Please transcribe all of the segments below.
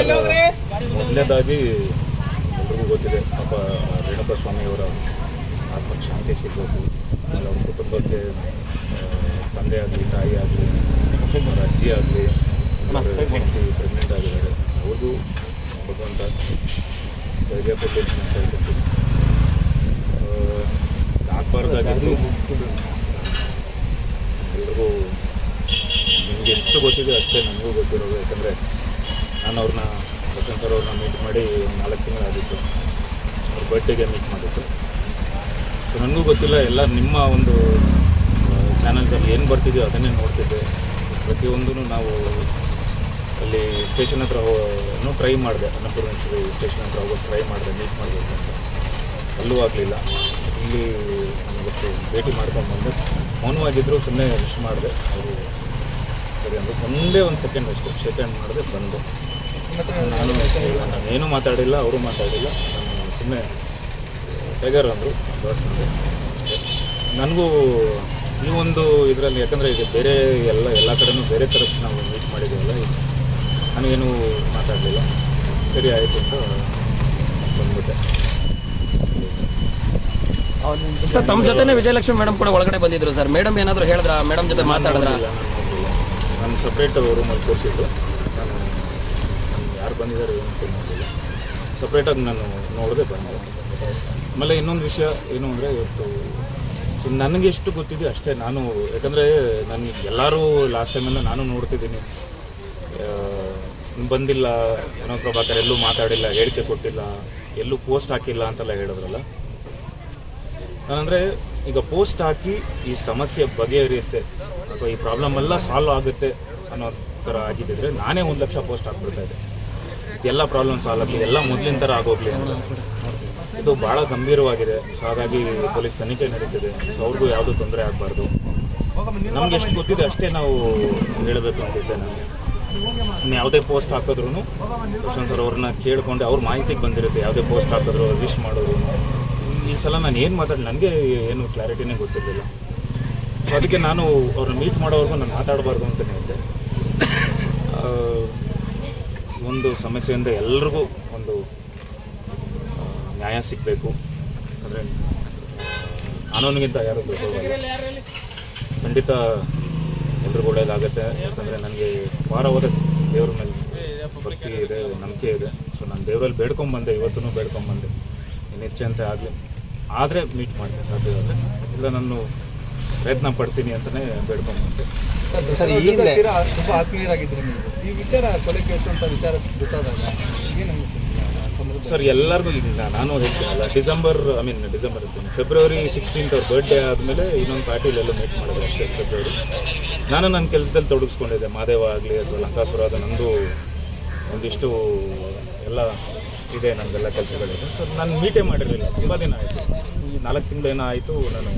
Sir ಮೊದಲನೇದಾಗಿ ಎಲ್ರಿಗೂ ಗೊತ್ತಿದೆ ಪಾಪ ರೇಣುಕಾ ಸ್ವಾಮಿಯವರ ಆತ್ಮ ಶಾಂತಿ ಸಿಗಬೇಕು. ಆಮೇಲೆ ಅವ್ರ ಕುಟುಂಬಕ್ಕೆ ತಂದೆ ಆಗಲಿ ತಾಯಿ ಆಗಲಿ ಅವರ ಅಜ್ಜಿ ಆಗಲಿ ಹೆಂಡತಿ ಪ್ರೆಗ್ನೆಂಟ್ ಆಗಿದ್ದಾರೆ. ಅವ್ರಿಗೂ ಭಗವಂತ ಧೈರ್ಯ ಕೊಡಬೇಕು ಅಂತ ಹೇಳ್ಬಿಟ್ಟು. ಆಗಬಾರ್ದಾಗಿತ್ತು ಎಲ್ರಿಗೂ ನಿಮಗೆ ಎಷ್ಟು ಗೊತ್ತಿದೆ ಅಷ್ಟೇ ನನಗೂ ಗೊತ್ತಿರೋದು. ಯಾಕಂದರೆ ನಾನು ಅವ್ರನ್ನ ಸಚಿನ್ ಸರ್ ಅವ್ರನ್ನ ಮೀಟ್ ಮಾಡಿ ನಾಲ್ಕು ತಿಂಗಳಾಗಿತ್ತು ಅವ್ರ ಬರ್ಡೇಗೆ ಮೀಟ್ ಮಾಡಿದ್ದು. ಸೊ ನನಗೂ ಗೊತ್ತಿಲ್ಲ, ಎಲ್ಲ ನಿಮ್ಮ ಒಂದು ಚಾನಲ್ಸಲ್ಲಿ ಏನು ಬರ್ತಿದೆಯೋ ಅದನ್ನೇ ನೋಡ್ತಿದ್ದೆ. ಪ್ರತಿಯೊಂದೂ ನಾವು ಅಲ್ಲಿ ಸ್ಟೇಷನ್ ಹತ್ರ ಹೋಗೋ ಟ್ರೈ ಮಾಡಿದೆ. ಅನ್ನಪೂರ್ಣೇಶ್ವರಿ ಸ್ಟೇಷನ್ ಹತ್ರ ಹೋಗೋದು ಟ್ರೈ ಮಾಡಿದೆ ಮೀಟ್ ಮಾಡಬೇಕು ಅಂತ. ಅಲ್ಲೂ ಆಗಲಿಲ್ಲ. ಇಲ್ಲಿ ನನಗೆ ಭೇಟಿ ಮಾಡ್ಕೊಂಡು ಬಂದೆ. ಮೌನವಾಗಿದ್ದರು ಸುಮ್ಮನೆ ವಿಶ್ ಮಾಡಿದೆ. ಅವರು ಸರಿ ಅಂದರೆ ಒಂದೇ ಒಂದು ಸೆಕೆಂಡ್ ಅಷ್ಟೇ. ಸೆಕೆಂಡ್ ಮಾಡಿದೆ, ಬಂದು. ನಾನು ನಾನೇನು ಮಾತಾಡಿಲ್ಲ ಅವರು ಮಾತಾಡಿಲ್ಲ. ನಾನು ಸುಮ್ಮನೆ ಟೈಗರ್ ಅಂದರು ದೋಸ್ತಂದೆ ನನಗೂ ಈ ಒಂದು ಇದರಲ್ಲಿ ಯಾಕಂದರೆ ಈಗ ಬೇರೆ ಎಲ್ಲ ಎಲ್ಲ ಕಡೆನೂ ಬೇರೆ ಥರದ್ದು ನಾವು ಮೀಟ್ ಮಾಡಿದ್ದೀವಲ್ಲ ನಾನೇನು ಮಾತಾಡಲಿಲ್ಲ. ಸರಿ ಆಯಿತು ಅಂತ ಬಂದ್ಬಿಟ್ಟೆ. ಸರ್ ತಮ್ಮ ಜೊತೆನೇ ವಿಜಯಲಕ್ಷ್ಮಿ ಮೇಡಮ್ ಕೂಡ ಒಳಗಡೆ ಬಂದಿದ್ರು ಸರ್. ಮೇಡಮ್ ಏನಾದರೂ ಹೇಳಿದ್ರ? ಮೇಡಮ್ ಜೊತೆ ಮಾತಾಡಿದ್ರ? ನಾನು ಸಪ್ರೇಟ್ ರೂಮಲ್ಲಿ ನಾನು ಯಾರು ಬಂದಿದ್ದಾರೆ ಏನು ಅಂತ ನೋಡಿಲ್ಲ ಸಪ್ರೇಟಾಗಿ ನಾನು ನೋಡದೆ ಬಂದೆ. ಆಮೇಲೆ ಇನ್ನೊಂದು ವಿಷಯ ಏನು ಅಂದರೆ ಇವತ್ತು ನನಗೆ ಎಷ್ಟು ಗೊತ್ತಿದೆ ಅಷ್ಟೇ ನಾನು, ಯಾಕಂದರೆ ನನಗೆ ಎಲ್ಲರೂ ಲಾಸ್ಟ್ ಟೈಮಿಂದ ನಾನು ನೋಡ್ತಿದ್ದೀನಿ. ಬಂದಿಲ್ಲ, ಏನೋ ಪ್ರಭಾಕರ್ ಎಲ್ಲೂ ಮಾತಾಡಿಲ್ಲ, ಹೇಳಿಕೆ ಕೊಟ್ಟಿಲ್ಲ, ಎಲ್ಲೂ ಪೋಸ್ಟ್ ಹಾಕಿಲ್ಲ ಅಂತೆಲ್ಲ ಹೇಳಿದ್ರಲ್ಲ. ನಾನಂದರೆ ಈಗ ಪೋಸ್ಟ್ ಹಾಕಿ ಈ ಸಮಸ್ಯೆ ಬಗೆಹರಿಯುತ್ತೆ, ಅಥವಾ ಈ ಪ್ರಾಬ್ಲಮ್ ಎಲ್ಲ ಸಾಲ್ವ್ ಆಗುತ್ತೆ ಅನ್ನೋ ಥರ ಆಗಿದ್ದಿದ್ರೆ ನಾನೇ ಒಂದು ಲಕ್ಷ ಪೋಸ್ಟ್ ಹಾಕ್ಬಿಡ್ತಾ ಇದ್ದೆ. ಎಲ್ಲ ಪ್ರಾಬ್ಲಮ್ ಸಾಲ್ವ್ ಆಗಲಿ ಎಲ್ಲ ಮೊದಲಿನ ಥರ ಆಗೋಗ್ಲಿ ಅಂತ. ಇದು ಭಾಳ ಗಂಭೀರವಾಗಿದೆ. ಸೊ ಹಾಗಾಗಿ ಪೊಲೀಸ್ ತನಿಖೆ ನಡೀತಿದೆ. ಅವ್ರಿಗೂ ಯಾವುದೂ ತೊಂದರೆ ಆಗಬಾರ್ದು. ನಮ್ಗೆ ಎಷ್ಟು ಗೊತ್ತಿದೆ ಅಷ್ಟೇ ನಾವು ಹೇಳಬೇಕು ಅಂತಿದ್ದೆ ನಾನು ಇನ್ನು ಯಾವುದೇ ಪೋಸ್ಟ್ ಹಾಕಿದ್ರು ಪ್ರಶಾಂತ್ ಸರ್ ಅವ್ರನ್ನ ಕೇಳಿಕೊಂಡು ಅವ್ರ ಮಾಹಿತಿಗೆ ಬಂದಿರುತ್ತೆ ಯಾವುದೇ ಪೋಸ್ಟ್ ಹಾಕಿದ್ರು ವಿಶ್ ಮಾಡೋದು ಈ ಸಲ ನಾನು ಏನು ಮಾತಾಡಿ ನನಗೆ ಏನು ಕ್ಲಾರಿಟಿನೇ ಗೊತ್ತಿರಲಿಲ್ಲ. ಅದಕ್ಕೆ ನಾನು ಅವ್ರನ್ನ ಮೀಟ್ ಮಾಡೋವರೆಗೂ ನಾನು ಮಾತಾಡಬಾರ್ದು ಅಂತಲೇ ಆ, ಒಂದು ಸಮಸ್ಯೆಯಿಂದ ಎಲ್ರಿಗೂ ಒಂದು ನ್ಯಾಯ ಸಿಗಬೇಕು. ಅಂದರೆ ಕಾನೂನಿಗಿಂತ ಯಾರು ಖಂಡಿತ ಎಲ್ರಿಗೂ ಒಳ್ಳೇದಾಗುತ್ತೆ. ಯಾಕಂದರೆ ನನಗೆ ವಾರ ಹೋದ ದೇವ್ರ ಮೇಲೆ ಭಕ್ತಿ ಇದೆ, ನಂಬಿಕೆ ಇದೆ. ಸೊ ನಾನು ದೇವರಲ್ಲಿ ಬೇಡ್ಕೊಂಬಂದೆ ಇವತ್ತೂ ಬೇಡ್ಕೊಂಬಂದೆ. ಇನ್ನು ಹೆಚ್ಚಂತೆ ಆಗಲಿ. ಆದರೆ ಮೀಟ್ ಮಾಡ್ತೀನಿ ಸಾಧ್ಯವಾದರೆ ಇಲ್ಲ. ನಾನು ಪ್ರಯತ್ನ ಪಡ್ತೀನಿ ಅಂತಲೇ ಬೇಡ್ಕೊಂಬಂದೆ. ಸರ್ ತುಂಬಾ ಆತ್ಮೀಯರಾಗಿದ್ರು ನೀವು. ಈ ವಿಚಾರ ಕೊಲೆ ಕೇಸು ಅಂತ ವಿಚಾರ ಗೊತ್ತಾದಾಗ ಏನು ಸರ್ ಎಲ್ಲರಿಗೂ ಈಗ ನಾನು ಹೇಳ್ತೀನಲ್ಲ ಡಿಸೆಂಬರ್ ಐ ಮೀನ್ ಡಿಸೆಂಬರ್ ಇರ್ತೀನಿ. ಫೆಬ್ರವರಿ ಸಿಕ್ಸ್ಟೀನ್ತ್ ಅವ್ರ ಬರ್ಡೇ ಆದಮೇಲೆ ಇನ್ನೊಂದು ಪಾರ್ಟಿಲೆಲ್ಲ ಮೀಟ್ ಮಾಡಿದ್ರು ಅಷ್ಟೇ ಫೆಬ್ರವರಿ. ನಾನು ನನ್ನ ಕೆಲಸದಲ್ಲಿ ತೊಡಗಿಸ್ಕೊಂಡಿದ್ದೆ. ಮಾದೇವ ಆಗಲಿ ಅಥವಾ ಲಂಕಾಸುರ ಅದು ನಂದು ಒಂದಿಷ್ಟು ಎಲ್ಲ ಇದೆ ನನ್ನದೆಲ್ಲ ಕೆಲಸಗಳಿದೆ. ಸರ್ ನಾನು ಮೀಟೇ ಮಾಡಿರಲಿಲ್ಲ. ತುಂಬ ದಿನ ಆಯಿತು. ಈ ನಾಲ್ಕು ತಿಂಗಳೇನೋ ಆಯಿತು ನಾನು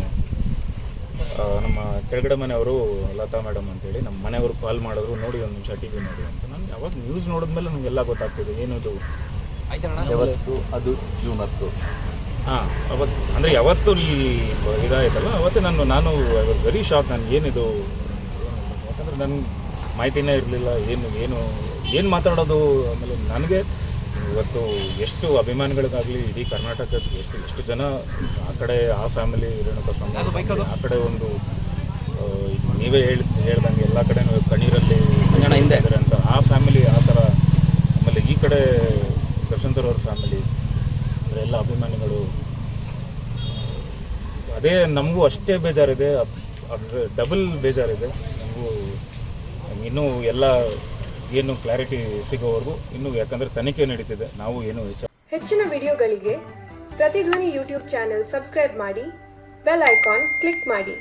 ನಮ್ಮ ಕೆಳಗಡೆ ಮನೆಯವರು ಲತಾ ಮೇಡಮ್ ಅಂತೇಳಿ ನಮ್ಮ ಮನೆಯವರು ಕಾಲ್ ಮಾಡಿದ್ರು ನೋಡಿ ಒಂದು ನಿಮಿಷ ಟಿ ವಿ ನೋಡಿ ಅಂತ. ನಾನು ಯಾವಾಗ ನ್ಯೂಸ್ ನೋಡಿದ್ಮೇಲೆ ನನಗೆಲ್ಲ ಗೊತ್ತಾಗ್ತಿದೆ ಏನಿದು? ಯಾವತ್ತು ಅದು ಜೂನ್ ಹತ್ತು. ಹಾಂ ಅವತ್ತು ಅಂದರೆ ಯಾವತ್ತು ಈ ಇದಾಯ್ತಲ್ಲ ಅವತ್ತೇ ನಾನು ನಾನು ವೆರಿ ಶಾಕ್ ನನಗೆ ಏನಿದು? ಯಾಕಂದರೆ ನನ್ನ ಮಾಹಿತಿನೇ ಇರಲಿಲ್ಲ ಏನು ಏನು ಏನು ಮಾತಾಡೋದು? ಆಮೇಲೆ ನನಗೆ ಇವತ್ತು ಎಷ್ಟು ಅಭಿಮಾನಿಗಳಿಗಾಗಲಿ ಇಡೀ ಕರ್ನಾಟಕದ ಎಷ್ಟು ಎಷ್ಟು ಜನ ಆ ಕಡೆ ಆ ಫ್ಯಾಮಿಲಿ ರೇಣುಕಾ ಸ್ವಾಮಿ ಆ ಕಡೆ ಒಂದು ನೀವೇ ಹೇಳಿ ಹೇಳ್ದಂಗೆ ಎಲ್ಲ ಕಡೆ ಕಣ್ಣೀರಲ್ಲಿ. ಅಂತ. ಆ ಫ್ಯಾಮಿಲಿ ಆ ಥರ ಆಮೇಲೆ ಈ ಕಡೆ ಪ್ರಶಾಂತರ್ ಅವ್ರ ಫ್ಯಾಮಿಲಿ ಎಲ್ಲ ಅಭಿಮಾನಿಗಳು ಅದೇ ನಮಗೂ ಅಷ್ಟೇ ಬೇಜಾರಿದೆ ಅಂದರೆ ಡಬಲ್ ಬೇಜಾರಿದೆ. ನಮಗೂ ಇನ್ನೂ ಎಲ್ಲ ಏನು ಕ್ಲಾರಿಟಿ ಸಿಗೋವರೆಗೂ, ಇನ್ನೂ ಯಾಕಂದ್ರೆ ತನಿಖೆ ನಡೀತಿದೆ. ನಾವು ಏನು ವಿಚಾರ ಹೆಚ್ಚಿನ ವಿಡಿಯೋಗಳಿಗೆ ಪ್ರತಿಧ್ವನಿ ಯೂಟ್ಯೂಬ್ ಚಾನೆಲ್ ಸಬ್ಸ್ಕ್ರೈಬ್ ಮಾಡಿ, ಬೆಲ್ ಐಕಾನ್ ಕ್ಲಿಕ್ ಮಾಡಿ.